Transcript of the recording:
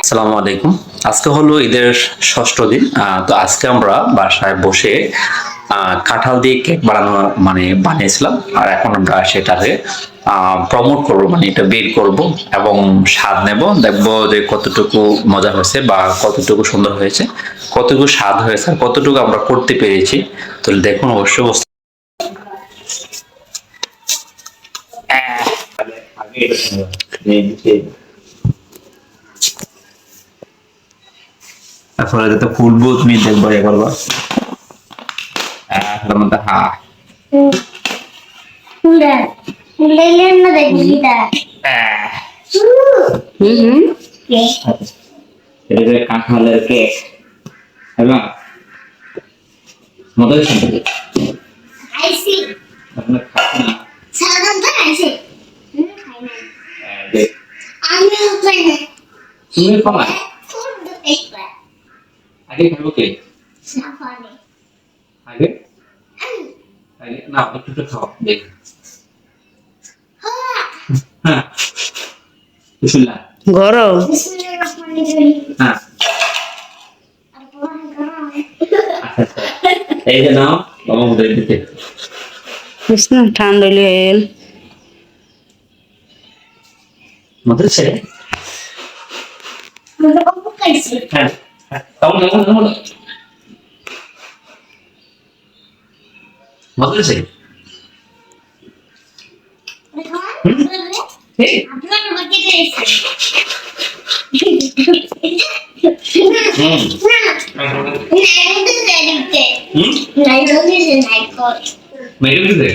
আসসালামু আলাইকুম আজকে হলো ঈদের ষষ্ঠ দিন তো আজকে আমরা বাসায় বসে কাঁঠাল দিয়ে কেক বানানো মানে বানিয়েছিলাম। আর এখন আমরা সেটাকে প্রমোট করব মানে এটা বের করব এবং স্বাদ নেব। দেখব যে কতটুকু মজা হয়েছে বা কতটুকু সুন্দর হয়েছে, কতটুকু স্বাদ হয়েছে আর কতটুকু আমরা করতে পেরেছি। তো দেখুন, অবশ্যই তারপরে যাতে ফুলবো তুমি দেখব এ করবা। তার মধ্যে হা। আহ, এটা যে কাঁঠালের কেক। হ্যাঁ মজা হয়েছে আপনার খাচ্ছে না আহ, দেখ, তুমি খাওয়া আগে খাব কে? আগে? আগে না একটু খাও দেখ। হ্যাঁ। বিসমিল্লাহ। গরম। হ্যাঁ। আচ্ছা আচ্ছা। এই যে নাও বাবা মুখে দিতে না ঠান্ডা এল। মধ্যে ছেড়ে হ্যাঁ হ্যাঁ তাও না না না মধ্যে ছেড়ে এই হুম হুম মেরে দিতে